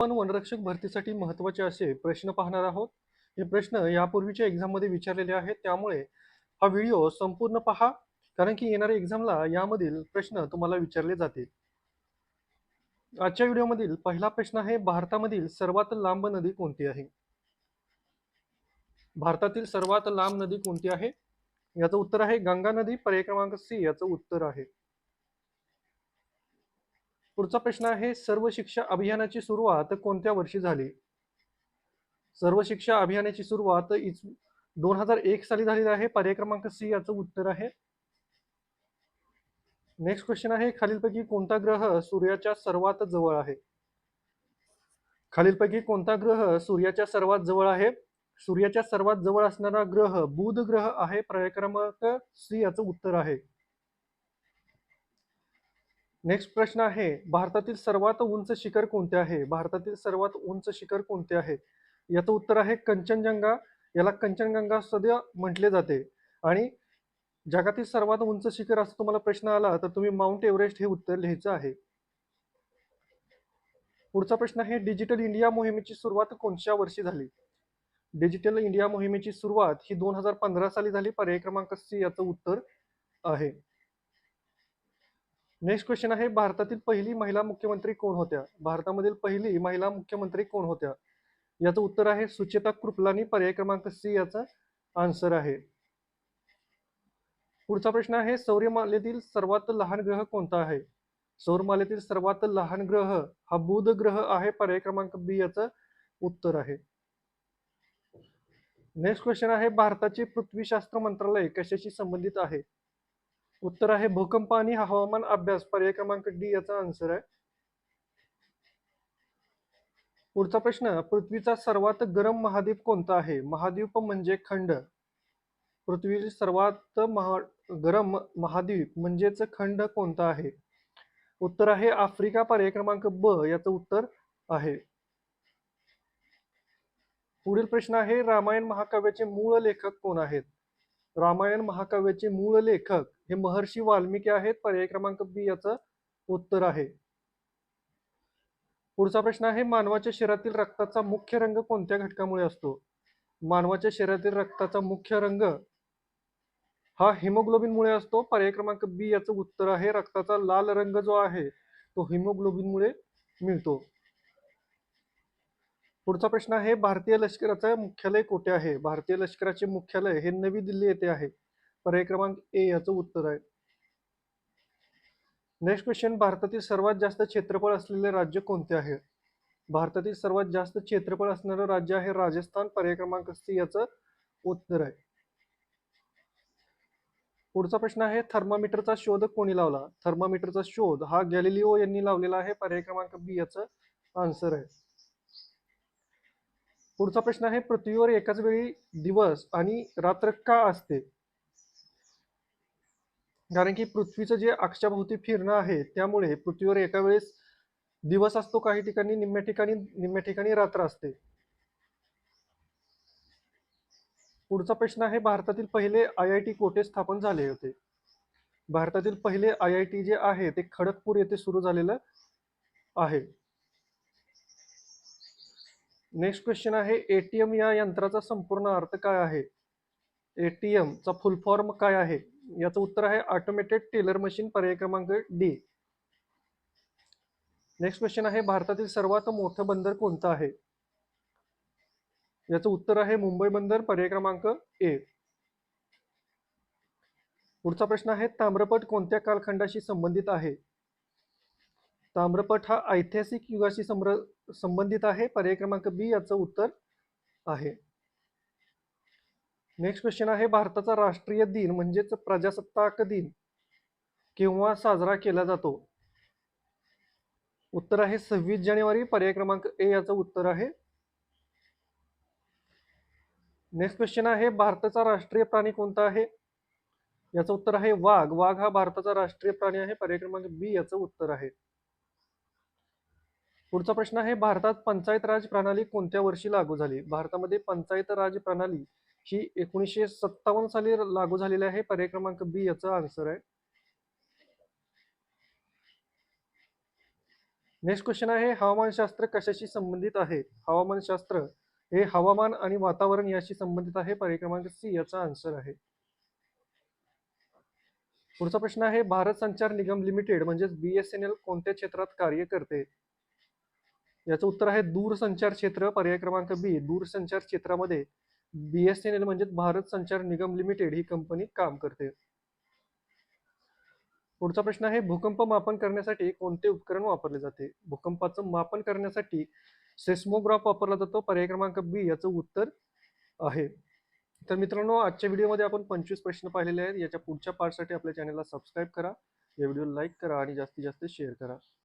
आपण वनरक्षक भरतीसाठी महत्त्वाचे असे प्रश्न पाहणार आहोत. हे प्रश्न यापूर्वीच्या एक्झाममध्ये विचारलेले आहेत. त्यामुळे हा व्हिडिओ संपूर्ण पहा कारण की येणाऱ्या एक्झामला यामधील प्रश्न तुम्हाला विचारले जातील. आजच्या व्हिडिओमधील पहिला प्रश्न आहे भारतामधील सर्वात लांब नदी कोणती आहे? भारतातील सर्वात लांब नदी कोणती आहे? याचं उत्तर आहे गंगा नदी. पर्याय क्रमांक सी याचं उत्तर आहे. पुढचा प्रश्न आहे सर्व शिक्षा अभियानाची सुरुवात कोणत्या वर्षी झाली? सर्व शिक्षा अभियानाची सुरुवात दोन हजार एक साली झालेली आहे. पर्याय क्रमांक सी याचं उत्तर आहे. नेक्स्ट क्वेश्चन आहे खालीलपैकी कोणता ग्रह सूर्याच्या सर्वात जवळ आहे? खालीलपैकी कोणता ग्रह सूर्याच्या सर्वात जवळ आहे? सूर्याच्या सर्वात जवळ असणारा ग्रह बुध ग्रह आहे. पर्याय क्रमांक सी याचं उत्तर आहे. नेक्स्ट प्रश्न आहे भारतातील सर्वात उंच शिखर कोणते आहे? भारतातील सर्वात उंच शिखर कोणते आहे? याचं उत्तर आहे कंचनजंगा. याला कंचनगंगा सध्या म्हटले जाते. आणि जगातील सर्वात उंच शिखर असं तुम्हाला प्रश्न आला तर तुम्ही माउंट एव्हरेस्ट हे उत्तर लिहायचं आहे. पुढचा प्रश्न आहे डिजिटल इंडिया मोहिमेची सुरुवात कोणत्या वर्षी झाली? डिजिटल इंडिया मोहिमेची सुरुवात ही दोन हजार पंधरा साली झाली. पर्याय क्रमांक सी याचं उत्तर आहे. नेक्स्ट क्वेश्चन आहे भारतातील पहिली महिला मुख्यमंत्री कोण होत्या? भारतामधील पहिली महिला मुख्यमंत्री कोण होत्या? याचं उत्तर आहे सुचेता कृपलानी पर्याय क्रमांक सी याचा आन्सर आहे. पुढचा प्रश्न आहे सौर्यमालेतील सर्वात लहान ग्रह कोणता आहे? सौरमालेतील सर्वात लहान ग्रह हा बुध ग्रह आहे पर्याय क्रमांक बी याचं उत्तर आहे. नेक्स्ट क्वेश्चन आहे भारताचे पृथ्वीशास्त्र मंत्रालय कशाशी संबंधित आहे? उत्तर आहे भूकंप आणि हवामान अभ्यास पर्याय क्रमांक डी याचा आन्सर आहे. पुढचा प्रश्न पृथ्वीचा सर्वात गरम महाद्वीप कोणता आहे? महाद्वीप म्हणजे खंड. पृथ्वीचे सर्वात महा गरम महाद्वीप म्हणजेच खंड कोणता आहे? उत्तर आहे आफ्रिका पर्याय क्रमांक ब याचं उत्तर आहे. पुढील प्रश्न आहे रामायण महाकाव्याचे मूळ लेखक कोण आहेत? रामायण महाकाव्याचे मूळ लेखक हे महर्षी वाल्मिकी आहेत. पर्याय क्रमांक बी याचं उत्तर आहे. पुढचा प्रश्न आहे मानवाच्या शरीरातील रक्ताचा मुख्य रंग कोणत्या घटकामुळे असतो? मानवाच्या शरीरातील रक्ताचा मुख्य रंग हा हिमोग्लोबिनमुळे असतो. पर्याय क्रमांक बी याचं उत्तर आहे रक्ताचा लाल रंग जो आहे तो हिमोग्लोबिनमुळे मिळतो. पुढचा प्रश्न आहे भारतीय लष्कराचं मुख्यालय कुठे आहे? भारतीय लष्कराचे मुख्यालय हे नवी दिल्ली येथे आहे. पर्याय क्रमांक ए याचं उत्तर आहे. नेक्स्ट क्वेश्चन भारतातील सर्वात जास्त क्षेत्रफळ असलेले राज्य कोणते आहे? भारतातील सर्वात जास्त क्षेत्रफळ असणारं राज्य आहे राजस्थान पर्याय क्रमांक सी याचं उत्तर आहे. पुढचा प्रश्न आहे थर्मामीटरचा शोध कोणी लावला? थर्मामीटरचा शोध हा गॅलिलिओ यांनी लावलेला आहे पर्याय क्रमांक बी याचं आन्सर आहे. पुढचा प्रश्न आहे पृथ्वीवर एकाच वेळी दिवस आणि रात्र का असते? कारण की पृथ्वीचं जे अक्षाभोवती फिरणं आहे त्यामुळे पृथ्वीवर एका वेळेस दिवस असतो काही ठिकाणी निम्म्या ठिकाणी निम्म्या ठिकाणी रात्र असते. पुढचा प्रश्न आहे भारतातील पहिले आय आय टी कोठे स्थापन झाले होते? भारतातील पहिले आय आय टी जे आहे ते खडगपूर येथे सुरू झालेलं आहे. नेक्स्ट क्वेश्चन आहे एटीएम या यंत्राचा संपूर्ण अर्थ काय आहे? एटीएम चा फुल फॉर्म काय आहे? याचं उत्तर आहे ऑटोमेटेड टेलर मशीन पर्याय क्रमांक डी नेक्स्ट क्वेश्चन आहे भारतातील सर्वात मोठं बंदर कोणतं आहे? याचं उत्तर आहे मुंबई बंदर पर्याय क्रमांक ए पुढचा प्रश्न आहे ताम्रपट कोणत्या कालखंडाशी संबंधित आहे? ताम्रपट हा ऐतिहासिक युगाशी संबंधित आहे पर्याय क्रमांक बी याचं उत्तर आहे. नेक्स्ट क्वेश्चन आहे भारताचा राष्ट्रीय दिन म्हणजेच प्रजासत्ताक दिन केव्हा साजरा केला जातो? उत्तर आहे सव्वीस जानेवारी पर्याय क्रमांक ए याचं उत्तर आहे. नेक्स्ट क्वेश्चन आहे भारताचा राष्ट्रीय प्राणी कोणता आहे? याचं उत्तर आहे वाघ. वाघ हा भारताचा राष्ट्रीय प्राणी आहे पर्याय क्रमांक बी याचं उत्तर आहे. पुढचा प्रश्न आहे भारतात पंचायत राज प्रणाली कोणत्या वर्षी लागू झाली? भारतामध्ये पंचायत राज प्रणाली ही एकोणीसशे सत्तावन्न साली लागू झालेली आहे. पर्याय क्रमांक बी याचा आन्सर आहे. नेक्स्ट क्वेश्चन आहे हवामानशास्त्र कशाशी संबंधित आहे? हवामानशास्त्र हे हवामान आणि वातावरण याशी संबंधित आहे. पर्याय क्रमांक सी याचा आन्सर आहे. पुढचा प्रश्न आहे भारत संचार निगम लिमिटेड म्हणजेच बीएसएनएल कोणत्या क्षेत्रात कार्य करते? याचं उत्तर आहे दूरसंचार क्षेत्र. पर्याय क्रमांक बी दूरसंचार क्षेत्रामध्ये बीएसएनएल म्हणजे भारत संचार निगम लिमिटेड ही कंपनी काम करते. पुढचा प्रश्न आहे भूकंप मापन करण्यासाठी कोणते उपकरण वापरले जाते? भूकंपाचं मापन करण्यासाठी सेस्मोग्राफ वापरला जातो पर्याय क्रमांक बी याचं उत्तर आहे. तर मित्रांनो आजच्या व्हिडिओमध्ये आपण पंचवीस प्रश्न पाहिलेले आहेत याच्या पुढच्या पार्टसाठी आपल्या चॅनलला सबस्क्राईब करा या व्हिडिओला लाईक करा आणि जास्तीत जास्त शेअर करा.